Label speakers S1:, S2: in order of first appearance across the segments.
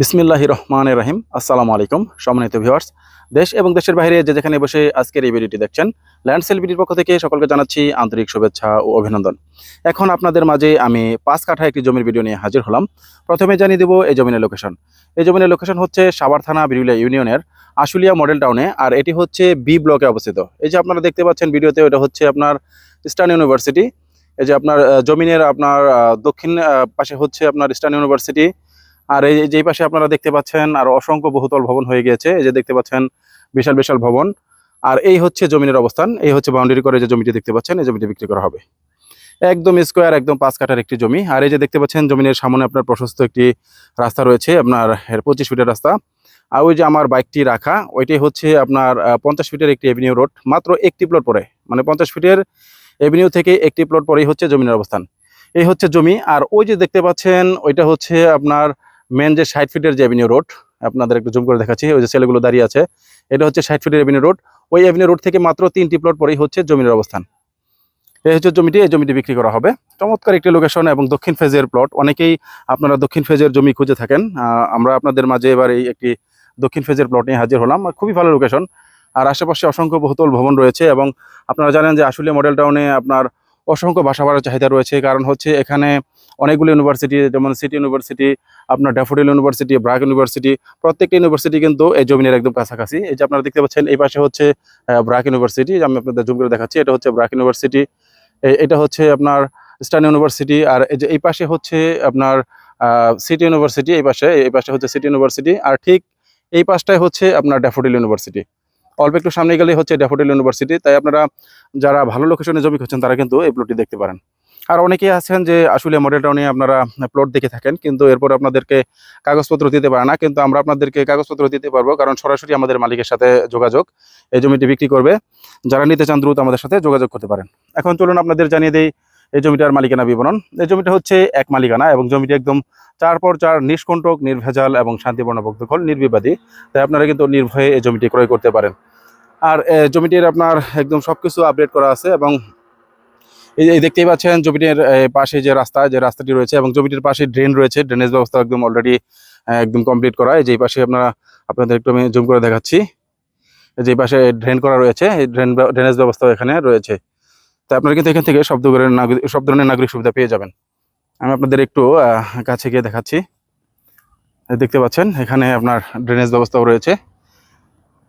S1: বিসমিল্লাহ রহমান রাহিম। আসসালামু আলাইকুম, সম্মানিত ভিউয়ার্স দেশ এবং দেশের বাইরে যে যেখানে বসে আজকের এই ভিডিওটি দেখছেন ল্যান্ড সেলিব্রিটির পক্ষ থেকে সকলকে জানাচ্ছি আন্তরিক শুভেচ্ছা ও অভিনন্দন। এখন আপনাদের মাঝে আমি পাঁচ কাঠা একটি জমির ভিডিও নিয়ে হাজির হলাম। প্রথমে জানিয়ে দেব এই জমিনের লোকেশন এই জমিনের লোকেশন হচ্ছে সাভার থানা বিরুলিয়া ইউনিয়নের আশুলিয়া মডেল টাউনে আর এটি হচ্ছে বি ব্লকে অবস্থিত। এই যে আপনারা দেখতে পাচ্ছেন ভিডিওতে ওটা হচ্ছে আপনার ইস্টার্ন ইউনিভার্সিটি এই যে আপনার জমিনের আপনার দক্ষিণ পাশে হচ্ছে আপনার ইস্টার্ন ইউনিভার্সিটি আর এই যেই পাশে আপনারা দেখতে পাচ্ছেন আর অসংখ্য বহুতল ভবন হয়ে গিয়েছে, এই যে দেখতে পাচ্ছেন বিশাল বিশাল ভবন। আর এই হচ্ছে জমিনের অবস্থান, এই হচ্ছে বাউন্ডারি করে যে জমিটি দেখতে পাচ্ছেন, এই জমিটি বিক্রি করা হবে। একদম স্কোয়ার একদম পাঁচ কাঠার একটি জমি। আর এই যে দেখতে পাচ্ছেন জমিনের সামনে আপনার প্রশস্ত একটি রাস্তা রয়েছে, আপনার পঁচিশ ফিটের রাস্তা। আর ওই যে আমার বাইকটি রাখা, ওইটাই হচ্ছে আপনার পঞ্চাশ ফিটের একটি এভিনিউ রোড মাত্র একটি প্লট পরে মানে পঞ্চাশ ফিটের এভিনিউ থেকে একটি প্লট পরেই হচ্ছে জমিনের অবস্থান। এই হচ্ছে জমি, আর ওই যে দেখতে পাচ্ছেন, ওইটা হচ্ছে আপনার মেন যে ষাট ফিটের যে এভিনিউ রোড আপনাদের একটু জুম করে দেখাচ্ছি, ওই যে ছেলেগুলো দাঁড়িয়ে আছে, এটা হচ্ছে ষাট ফিটের এভিনিউ রোড ওই এভিনিউ রোড থেকে মাত্র তিনটি প্লট পরেই হচ্ছে জমির অবস্থান। এই হচ্ছে জমিটি, এই জমিটি বিক্রি করা হবে। চমৎকার একটি লোকেশন এবং দক্ষিণ ফেজের প্লট অনেকেই আপনারা দক্ষিণ ফেজের জমি খুঁজে থাকেন আমরা আপনাদের মাঝে এবার এই একটি দক্ষিণ ফেজের প্লট নিয়ে হাজির হলাম খুবই ভালো লোকেশন আর আশেপাশে অসংখ্য বহুতল ভবন রয়েছে এবং আপনারা জানেন যে আসলে মডেল টাউনে আপনার অসংখ্য বাসা ভাড়ার চাহিদা রয়েছে। কারণ হচ্ছে এখানে অনেকগুলো ইউনিভার্সিটি যেমন সিটি ইউনিভার্সিটি আপনার ড্যাফোডিল ইউনিভার্সিটি ব্রাক ইউনিভার্সিটি প্রত্যেকটা ইউনিভার্সিটি কিন্তু এই জমিনের একদম কাছাকাছি। এই যে আপনারা দেখতে পাচ্ছেন, এই পাশে হচ্ছে ব্রাক ইউনিভার্সিটি আমি আপনাদের জুম করে দেখাচ্ছি, এটা হচ্ছে ব্রাক ইউনিভার্সিটি এটা হচ্ছে আপনার স্টার্ন ইউনিভার্সিটি আর এই যে এই পাশে হচ্ছে আপনার সিটি ইউনিভার্সিটি এই পাশে এই পাশে হচ্ছে সিটি ইউনিভার্সিটি আর ঠিক এই পাশটায় হচ্ছে আপনার ড্যাফোডিল ইউনিভার্সিটি অল্প একটু সামনে গেলেই হচ্ছে ড্যাফোডিল ইউনিভার্সিটি। তাই আপনারা যারা ভালো লোকেশনে জমি খুঁজছেন তারা কিন্তু এই প্লটটি দেখতে পারেন। আর অনেকেই আছেন যে আসলে মডেল টাউনে আপনারা প্লট দেখে থাকেন, কিন্তু এরপর আপনাদেরকে কাগজপত্র দিতে পারে না। কিন্তু আমরা আপনাদেরকে কাগজপত্র দিতে পারব, কারণ সরাসরি আমাদের মালিকের সাথে যোগাযোগ এই জমিটি বিক্রি করবে। যারা নিতে চান, দ্রুত আমাদের সাথে যোগাযোগ করতে পারেন। এখন চলুন আপনাদের জানিয়ে দেই এই জমিটার মালিকানা বিবরণ। এই জমিটা হচ্ছে এক মালিকানা এবং জমিটি একদম চার পর চার নিষ্কণ্টক, নির্ভেজাল এবং শান্তিপূর্ণ ভক্তকল নির্বিবাদী। তাই আপনারা কিন্তু নির্ভয়ে এই জমিটি ক্রয় করতে পারেন। আর জমিটির আপনার একদম সবকিছু আপডেট করা আছে এবং এই দেখতেই পাচ্ছেন জমিটির পাশে যে রাস্তা, যে রাস্তাটি রয়েছে এবং জমিটির পাশে ড্রেন রয়েছে। ড্রেনেজ ব্যবস্থা একদম অলরেডি একদম কমপ্লিট করা। এই যে পাশে আপনারা, আপনাদের একটু আমি জুম করে দেখাচ্ছি। যে পাশে ড্রেন করা রয়েছে। এই ড্রেন ড্রেনেজ ব্যবস্থাও এখানে রয়েছে। তো আপনারা কিন্তু এখান থেকে সব ধরনের নাগরিক সব ধরনের নাগরিক সুবিধা পেয়ে যাবেন। আমি আপনাদের একটু কাছে গিয়ে দেখাচ্ছি। দেখতে পাচ্ছেন, এখানে আপনার ড্রেনেজ ব্যবস্থাও রয়েছে।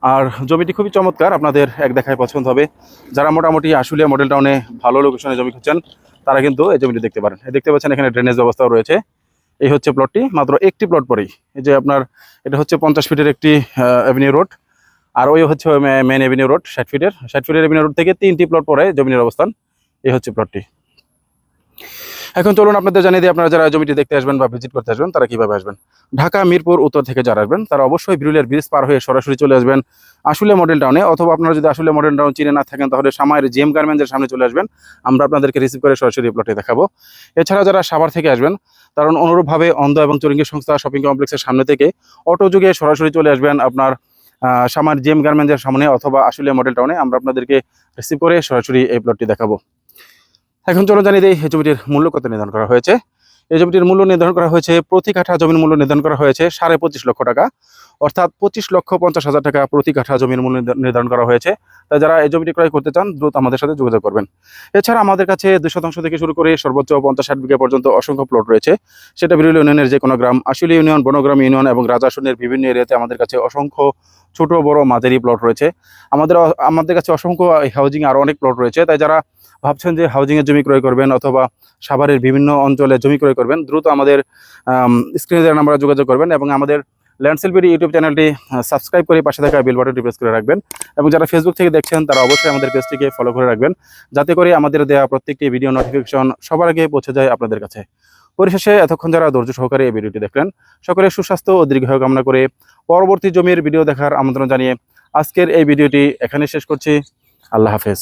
S1: আর জমিটি খুবই চমৎকার, আপনাদের এক দেখায় পছন্দ হবে। যারা মোটামুটি আশুলিয়া মডেল টাউনে ভালো লোকেশনে জমি খুঁজছেন, তারা কিন্তু এই জমিটি দেখতে পারেন। দেখতে পাচ্ছেন, এখানে ড্রেনেজ ব্যবস্থাও রয়েছে। এই হচ্ছে প্লটটি মাত্র একটি প্লট পরেই। এই যে আপনার, এটা হচ্ছে পঞ্চাশ ফিটের একটি অ্যাভিনিউ রোড আর ওই হচ্ছে মেন এভিনিউ রোড ষাট ফিটের ষাট ফিটের এভিনিউ রোড থেকে তিনটি প্লট পরে জমিনের অবস্থান। এই হচ্ছে প্লটটি এখন চলুন আপনাদের জানিয়ে দিই, আপনারা যারা জমিটি দেখতে আসবেন বা ভিজিট করতে আসবেন, তারা কীভাবে আসবেন? ঢাকা, মিরপুর, উত্তর থেকে যারা আসবেন, তারা অবশ্যই বিরুলিয়ার ব্রিজ পার হয়ে সরাসরি চলে আসবেন আসলে মডেল টাউনে অথবা আপনারা যদি আসলে মডেল টাউন চিনে না থাকেন, তাহলে সামায়ের জিএম গার্মেন্টসের সামনে চলে আসবেন। আমরা আপনাদেরকে রিসিভ করে সরাসরি প্লটে দেখাবো। এছাড়া যারা সাভার থেকে আসবেন কারণ অনুরূপভাবে অন্ধ এবং চরিঙ্গি সংস্থা শপিং কমপ্লেক্সের সামনে থেকে অটো যুগে সরাসরি চলে আসবেন আপনার সামার জিএম গার্মেন্টসের সামনে অথবা আসলে মডেল টাউনে আমরা আপনাদেরকে রিসিভ করে সরাসরি এই প্লটটি দেখাবো। এখন চলো জানিয়ে দিই, এই জমিটির মূল্য কত নির্ধারণ করা হয়েছে? এই জমিটির মূল্য নির্ধারণ করা হয়েছে, প্রতি কাঠা জমির মূল্য নির্ধারণ করা হয়েছে সাড়ে পঁচিশ লক্ষ টাকা। অর্থাৎ পঁচিশ লক্ষ পঞ্চাশ হাজার টাকা প্রতি কাঠা জমির মূল্য নির্ধারণ করা হয়েছে। তাই যারা এই জমিটি ক্রয় করতে চান, দ্রুত আমাদের সাথে যোগাযোগ করবেন। এছাড়া আমাদের কাছে দুই শতাংশ থেকে শুরু করে সর্বোচ্চ পঞ্চাশ ষাট বিঘা পর্যন্ত অসংখ্য প্লট রয়েছে। সেটা বিরুল ইউনিয়নের যে কোনো গ্রাম, আশুলি ইউনিয়ন, বনগ্রাম ইউনিয়ন এবং রাজাসনের বিভিন্ন এরিয়াতে আমাদের কাছে অসংখ্য ছোট, বড়, মাঝারি প্লট রয়েছে। আমাদের আমাদের কাছে অসংখ্য হাউজিং আরও অনেক প্লট রয়েছে। তাই যারা ভাবছেন যে হাউজিংয়ের জমি ক্রয় করবেন অথবা সাভারের বিভিন্ন অঞ্চলে জমি ক্রয় করবেন, দ্রুত আমাদের স্ক্রিনে দেওয়া নাম্বারে যোগাযোগ করবেন এবং আমাদের ল্যান্ডসেলবিডি ইউটিউব চ্যানেলটি সাবস্ক্রাইব করে পাশে থাকা বেল বাটনটি প্রেস করে রাখবেন এবং যারা ফেসবুক থেকে দেখছেন, তারা অবশ্যই আমাদের পেজটিকে ফলো করে রাখবেন। যাতে করে আমাদের দেওয়া প্রত্যেকটি ভিডিও নোটিফিকেশন সবার আগে পৌঁছে যায় আপনাদের কাছে। পরিশেষে এতক্ষণ যারা ধৈর্য সহকারে এই ভিডিওটি দেখলেন, সকলের সুস্বাস্থ্য ও দীর্ঘায়ু কামনা করে পরবর্তী জমির ভিডিও দেখার আমন্ত্রণ জানিয়ে আজকের এই ভিডিওটি এখানে শেষ করছি। আল্লাহ হাফেজ।